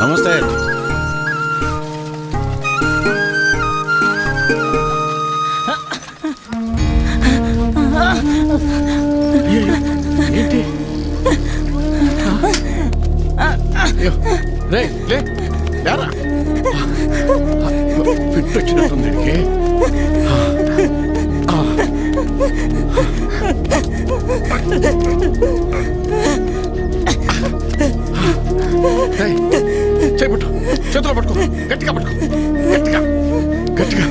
నమస్తే. రేయ్, లే, లేరా. ఫిట్ వచ్చినట్టుంది దీనికి చేపట్టు రేయ్, చేతిలో పట్టుకో. గట్టిగా పట్టుకో. గట్టిగా. గట్టిగా.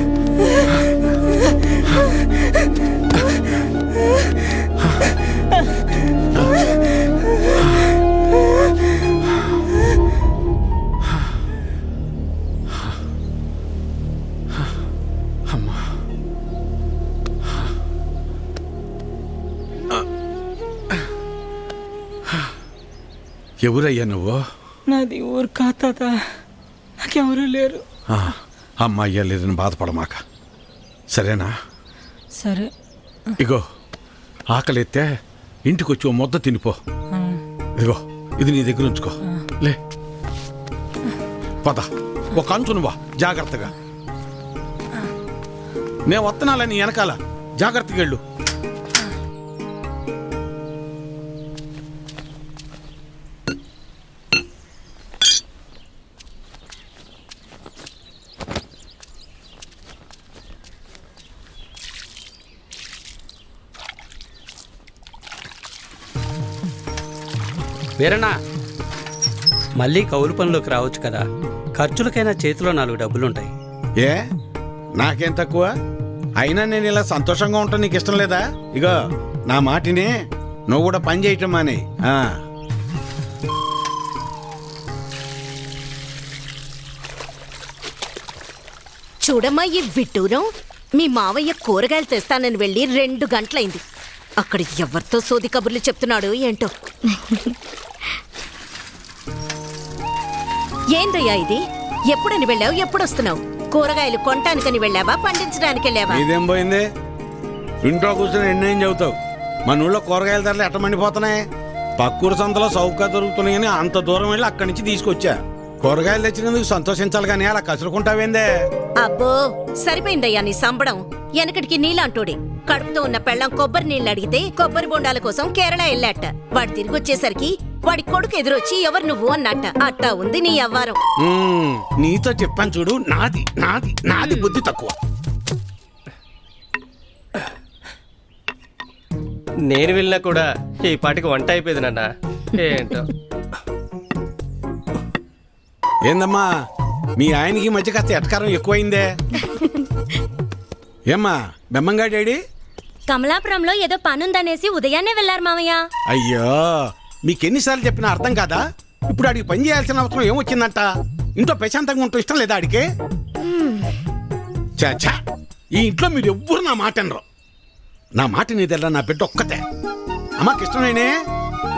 ఎవరయ్యా నువ్వు? నాది ఊరు కాదు తాత నాకెవరూ లేరు. అమ్మాయ్యా లేదని బాధపడమాక. సరేనా? సరే. ఇగో ఆకలిస్తే ఇంటికి వచ్చి ముద్ద తినిపో. ఇదిగో ఇది నీ దగ్గర ఉంచుకో. లే. పద. ఒక అంచు నువ్వా జాగ్రత్తగా. నేను వస్తున్నాలా నీ వెనకాల. జాగ్రత్తగా వెళ్ళు. వీరన్నా? మళ్ళీ కౌలు పనిలోకి రావచ్చు కదా. ఖర్చులకైనా చేతిలో నాలుగు డబ్బులుంటాయి. ఏ? నాకేం తక్కువ? అయినా నేను ఇలా సంతోషంగా ఉంటా నీకు ఇష్టం లేదా? ఇగో నా మాటిని నువ్వు కూడా పని చేయటం మానే. ఆ. చూడమ్మా ఈ విడ్డూరం. మీ మావయ్య కూరగాయలు తెస్తానని వెళ్ళి రెండు గంటలైంది. అక్కడ ఎవరితో సోది కబుర్లు చెప్తున్నాడు ఏంటో. ఏందయ్యా ఇది? ఎప్పుడని వెళ్ళావు? ఎప్పుడు వస్తున్నావు కూరగాయలు కొనటానికని వెళ్ళావా? పండించడానికి వెళ్ళావా? ఇదేం పోయింది? ఇంట్లో కూర్చొని ఎన్నేం చెబుతావు? మన ఊళ్ళో కూరగాయల ధరలు ఎట్ట మండిపోతున్నాయి పక్కూరు సంతలో సౌకర్యం దొరుకుతున్నాయని అంత దూరం వెళ్ళి అక్కడి నుంచి తీసుకొచ్చా? కూరగాయలు తెచ్చినందుకు సంతోషించాలి కానీ అలా కసురుకుంటావేందే? అబ్బో సరిపోయిందయ్యా నీ సంబడం. వెనకటికి నీలాంటోడే. కడుపుతో ఉన్న పెళ్ళం కొబ్బరి నీళ్ళు అడిగితే కొబ్బరి బొండాల కోసం కేరళ వెళ్ళాట. వాడు తిరిగి వచ్చేసరికి వాడి కొడుకు ఎదురొచ్చి ఎవరు నువ్వు అన్నట్ట. అట్టా ఉంది నీ అవ్వారం. మ్మ్, నీతో చెప్పాను చూడు నాది నాది నాది బుద్ధి తక్కువ. నేను వెళ్ళినా కూడా ఈ పాటికి వంట అయిపోయింది నాన్న. ఏంటో? ఏందమ్మా? మీ ఆయనకి మధ్య కాస్త ఎటకారం ఎక్కువైందే. ఏమ్మా బెమ్మంగా డాడీ? కమలాపురంలో ఏదో పనుందనేసి ఉదయాన్నే వెళ్ళారు మామయ్య. అయ్యో మీకెన్నిసార్లు చెప్పినా అర్థం కాదా? ఇప్పుడు ఆడికి పని చేయాల్సిన అవసరం ఏమొచ్చిందంట? ఇంట్లో ప్రశాంతంగా ఉంటూ ఇష్టం లేదా ఆడికి? చాచా ఈ ఇంట్లో మీరు ఎవ్వరు నా మాట అనరు. నా మాట నీదెల్లా నా బిడ్డ ఒక్కతే. అమ్మా కృష్ణవేణి.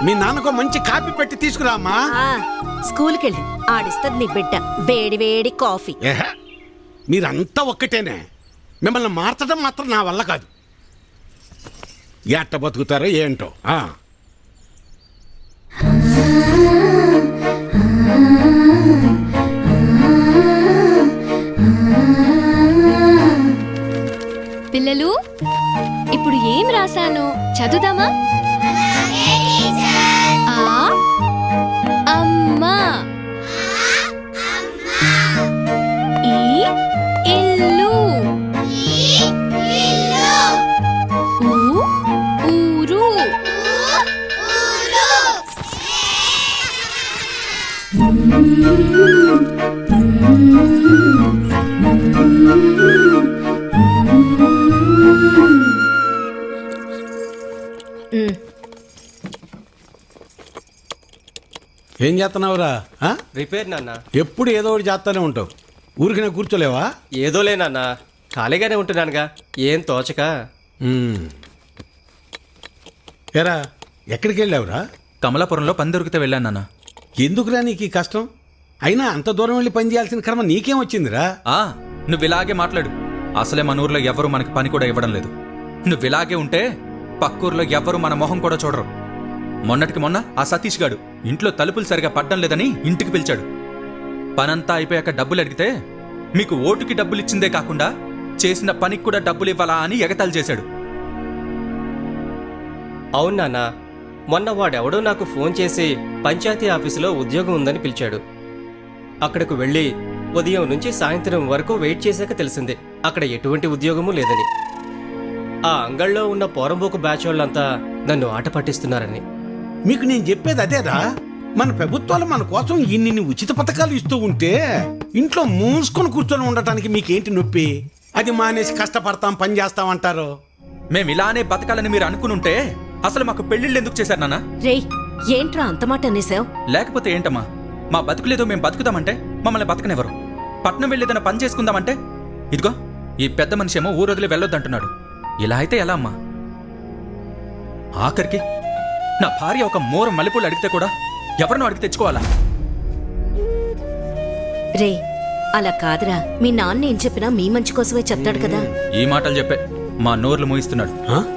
మీ నాన్నకు మంచి కాపీ పెట్టి తీసుకురా అమ్మా ఆ స్కూల్కెళ్ళి. ఆడిస్తుంది నీ బిడ్డ. వేడి వేడి కాఫీ. మీరంతా ఒక్కటేనే. మిమ్మల్ని మార్చడం మాత్రం నా వల్ల కాదు. ఎట్ట బతుకుతారో ఏంటో ఆ. పిల్లలు ఇప్పుడు ఏం రాశాను? చదువుదామా? అమ్మా ఈ ఏం చేస్తున్నావురా ఆ? రిపేర్ నాన్న. ఎప్పుడు ఏదో ఒకటి చేస్తానే ఉంటావు. ఊరికి నేను కూర్చోలేవా? ఏదోలే నాన్న. ఖాళీగానే ఉంటున్నానుగా. ఏం తోచక? ఉమ్. ఏరా ఎక్కడికి వెళ్ళావురా? కమలాపురంలో పని దొరికితే వెళ్ళాను నాన్న. ఎందుకురా నీకు ఈ కష్టం? అయినా అంత దూరం వెళ్ళి పని చేయాల్సిన క్రమ నీకేం వచ్చిందిరా? ఆ నువ్వు ఇలాగే మాట్లాడు. అసలే మన ఊర్లో ఎవ్వరూ మనకి పని కూడా ఇవ్వడం లేదు. నువ్వు ఇలాగే ఉంటే పక్కూర్లో ఎవ్వరూ మన మొహం కూడా చూడరు. మొన్నటికి మొన్న ఆ సతీష్ గాడు ఇంట్లో తలుపులు సరిగా పడ్డం లేదని ఇంటికి పిలిచాడు. పనంతా అయిపోయాక డబ్బులు అడిగితే మీకు ఓటుకి డబ్బులు ఇచ్చిందే కాకుండా చేసిన పనికి కూడా డబ్బులు ఇవ్వాలా అని ఎగతాళి చేశాడు. అవును నాన్న మొన్న వాడెవడో నాకు ఫోన్ చేసి పంచాయతీ ఆఫీసులో ఉద్యోగం ఉందని పిలిచాడు. అక్కడకు వెళ్ళి ఉదయం నుంచి సాయంత్రం వరకు వెయిట్ చేశాక తెలిసింది అక్కడ ఎటువంటి ఉద్యోగము లేదని. ఆ అంగళ్ళలో ఉన్న పోరంబోకు బ్యాచ్ వాళ్ళంతా నన్ను ఆట పట్టిస్తున్నారని. మీకు నేను చెప్పేది అదేరా? మన ప్రభుత్వాలు మన కోసం ఇన్ని ఉచిత పథకాలు ఇస్తూ ఉంటే ఇంట్లో మూసుకొని కూర్చొని ఉండటానికి మీకేంటి నొప్పి? అది మానేసి కష్టపడతాం పని చేస్తాం అంటారు. మేం ఇలానే బతకాలని మీరు అనుకునుంటే అసలు మాకు పెళ్ళిళ్ళు ఎందుకు చేశారు నాన్న? రేయ్ ఏంట్రా అంత మాట అనేసావు లేకపోతే ఏంటమ్మా? మా బతుకులేదో మేము బతుకుదామంటే మమ్మల్ని బతకనివ్వరు. పట్నం వెళ్ళేదన్న పని చేసుకుందామంటే? ఇదిగో ఈ పెద్ద మనిషి ఏమో ఊరొదిలి వెళ్ళొద్దంటున్నాడు. ఇలా అయితే ఎలా అమ్మా? ఆఖరికి నా భార్య ఒక మూర మల్లెపూలు అడిగితే కూడా ఎవరినో అడిగి తెచ్చుకోవాలా? రే అలా కాదురా. మీ నాన్న ఏం చెప్పినా మీ మంచి కోసమే చెప్తాడు కదా. ఈ మాటలు చెప్పే మా నోర్లు మూయిస్తున్నాడు. ఆ?